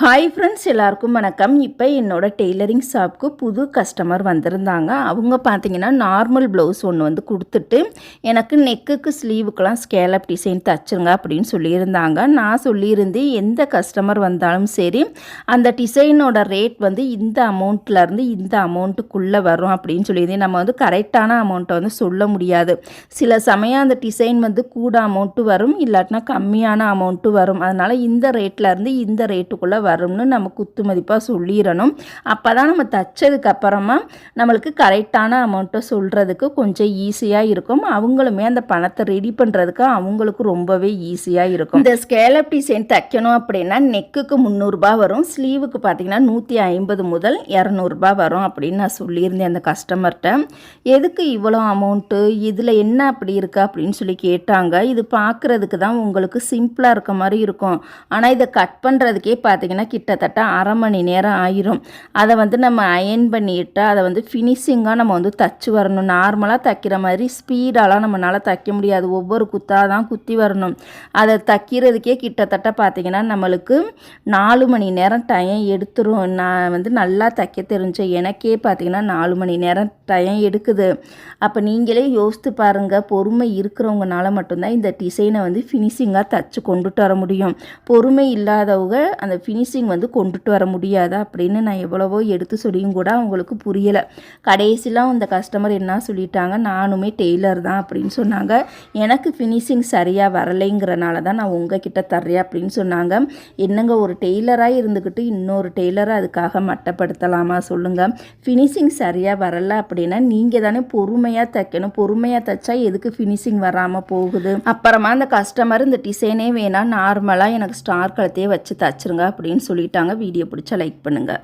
Hi friends எல்லாருக்கும் வணக்கம். இப்போ என்னோட டெய்லரிங் ஷாப்க்கு புது கஸ்டமர் வந்திருந்தாங்க. அவங்க பார்த்தீங்கன்னா நார்மல் ப்ளவுஸ் ஒன்று வந்து கொடுத்துட்டு எனக்கு நெக்குக்கு ஸ்லீவுக்கெலாம் ஸ்கேலப் டிசைன் தச்சுருங்க அப்படின்னு சொல்லியிருந்தாங்க. நான் சொல்லியிருந்து எந்த கஸ்டமர் வந்தாலும் சரி அந்த டிசைனோட ரேட் வந்து இந்த அமௌண்ட்லேருந்து இந்த அமௌண்ட்டுக்குள்ளே வரும் அப்படின்னு சொல்லியிருந்தேன் நம்ம வந்து கரெக்டான அமௌண்ட்டை வந்து சொல்ல முடியாது. சில சமயம் அந்த டிசைன் வந்து கூட அமௌண்ட்டு வரும் இல்லாட்டினா கம்மியான அமௌண்ட்டு வரும். அதனால் இந்த ரேட்லேருந்து இந்த ரேட்டுக்குள்ளே வரும்னு நம்ம குத்து மதிப்பாக சொல்லிடணும். அப்போ தான் நம்ம தைச்சதுக்கு அப்புறமா நம்மளுக்கு கரெக்டான அமௌண்ட்டை சொல்கிறதுக்கு கொஞ்சம் ஈஸியாக இருக்கும். அவங்களுமே அந்த பணத்தை ரெடி பண்ணுறதுக்கு அவங்களுக்கு ரொம்பவே ஈஸியாக இருக்கும். இந்த ஸ்கேலப் டிசைன் தைக்கணும் அப்படின்னா நெக்குக்கு முந்நூறுரூபா வரும். ஸ்லீவுக்கு பார்த்தீங்கன்னா நூற்றி ஐம்பது முதல் இரநூறுபா வரும் அப்படின்னு நான் சொல்லியிருந்தேன் அந்த கஸ்டமர்கிட்ட எதுக்கு இவ்வளோ அமௌண்ட்டு இதில் என்ன அப்படி இருக்குது அப்படின்னு சொல்லி கேட்டாங்க. இது பார்க்குறதுக்கு தான் உங்களுக்கு சிம்பிளாக இருக்க மாதிரி இருக்கும். ஆனால் இதை கட் பண்ணுறதுக்கே பார்த்தீங்கன்னா கிட்டத்தட்ட அரை மணி நேரம் ஆயிரும். அதை வந்து நம்ம அயன் பண்ணிட்டு அதை வந்து ஃபினிஷிங்காக நம்ம வந்து தச்சு வரணும். நார்மலாக தைக்கிற மாதிரி ஸ்பீடாலாம் நம்மளால் தைக்க முடியாது. ஒவ்வொரு குத்தாக தான் குத்தி வரணும். அதை தைக்கிறதுக்கே கிட்டத்தட்ட பார்த்தீங்கன்னா நம்மளுக்கு நாலு மணி நேரம் டைம் எடுத்துரும். நான் வந்து நல்லா தைக்க தெரிஞ்சேன் எனக்கே பார்த்தீங்கன்னா நாலு மணி நேரம் டைம் எடுக்குது. அப்போ நீங்களே யோசித்து பாருங்கள் பொறுமை இருக்கிறவங்கனால மட்டும்தான் இந்த டிசைனை வந்து ஃபினிஷிங்காக தச்சு கொண்டுட்டு வர முடியும். பொறுமை இல்லாதவங்க அந்த ஃபினிஷிங் வந்து கொண்டுட்டு வர முடியாது அப்படின்னு நான் எவ்வளவோ எடுத்து சொல்லியும் கூட அவங்களுக்கு புரியலை. கடைசியில் அந்த கஸ்டமர் என்ன சொல்லிட்டாங்க? நானுமே டெய்லர் தான் அப்படின்னு சொன்னாங்க. எனக்கு ஃபினிஷிங் சரியாக வரலைங்கிறனால தான் நான் உங்ககிட்ட தர்றேன் அப்படின்னு சொன்னாங்க. என்னங்க ஒரு டெய்லராக இருந்துக்கிட்டு இன்னொரு டெய்லரை அதுக்காக மட்டப்படுத்தலாமா சொல்லுங்கள் ஃபினிஷிங் சரியாக வரலை அப்படின்னா நீங்கள் தானே பொறுமையாக தைக்கணும். பொறுமையாக தைச்சா எதுக்கு ஃபினிஷிங் வராமல் போகுது? அப்புறமா அந்த கஸ்டமர் இந்த டிசைனே வேணால் நார்மலாக எனக்கு ஸ்டார் கழுத்தையே வச்சு தச்சுருங்க அப்படின்னு சொல்லிட்டாங்க. வீடியோ பிடிச்சா லைக் பண்ணுங்கள்